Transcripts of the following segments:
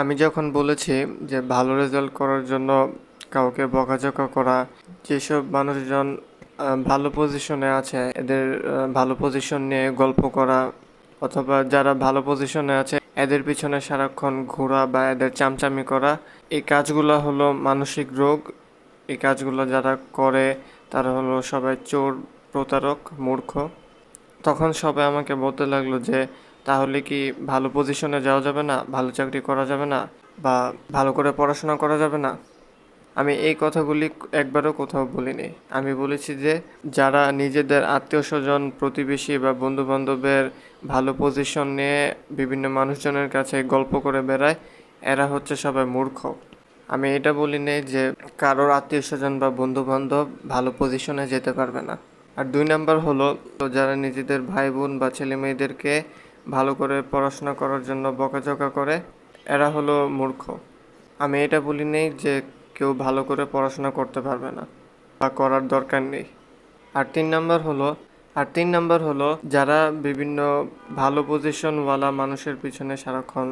আমি যখন বলেছি যে ভালো রেজাল্ট করার জন্য কাউকে বকাঝকা করা, যেসব মানুষজন ভালো পজিশনে আছে, এদের ভালো পজিশন নিয়ে গল্প করা, অথবা যারা ভালো পজিশনে আছে, এদের পিছনে সারাক্ষণ ঘোরা বা এদের চামচামি করা, এই কাজগুলো হলো মানসিক রোগ। এই কাজগুলো যারা করে, তারা হলো সবাই চোর, প্রতারক, মূর্খ। তখন সবাই আমাকে বলতে লাগল যে তাহলে কি ভালো পজিশনে যাওয়া যাবে না? ভালো চাকরি করা যাবে না? বা ভালো করে পড়াশোনা করা যাবে না? আমি এই কথাগুলি একবারও কোথাও বলিনি। আমি বলেছি যে, যারা নিজেদের আত্মীয় স্বজন, প্রতিবেশী বা বন্ধু বান্ধবের ভালো পজিশন নিয়ে বিভিন্ন মানুষজনের কাছে গল্প করে বেড়ায়, এরা হচ্ছে সবাই মূর্খ। আমি এটা বলিনি যে কারোর আত্মীয় স্বজন বা বন্ধু বান্ধব ভালো পজিশনে যেতে পারবে না। আর দুই নাম্বার হলো, যারা নিজেদের ভাই বোন বা ছেলে মেয়েদেরকে ভালো করে পড়াশোনা করার জন্য বকাঝকা করে। এরা হলো মূর্খ। আমি এটা বলি নেই যে কেউ ভালো করে পড়াশোনা করতে পারবে না বা করার দরকার নেই। আর তিন নাম্বার হলো, আর তিন নাম্বার হলো যারা বিভিন্ন ভালো পজিশনওয়ালা মানুষের পিছনে সারাক্ষণ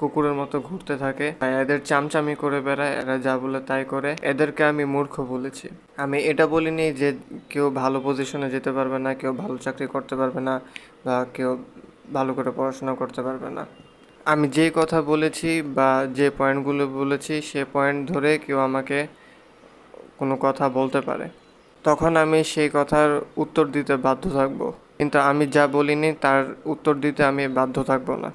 কুকুরের মতো ঘুরতে থাকে এদের চামচামি করে বেড়ায়, এরা যা বলে তাই করে। এদেরকে আমি মূর্খ বলেছি। আমি এটা বলিনি যে কেউ ভালো পজিশনে যেতে পারবে না, কেউ ভালো চাকরি করতে পারবে না বা কেউ ভালো করে পড়াশোনা করতে পারবে না। আমি যে কথা বলেছি বা যে পয়েন্টগুলো বলেছি, সে পয়েন্ট ধরে কেউ আমাকে কোনো কথা বলতে পারে। তখন আমি সেই কথার উত্তর দিতে বাধ্য থাকব। কিন্তু আমি যা বলিনি, তার উত্তর দিতে আমি বাধ্য থাকব না।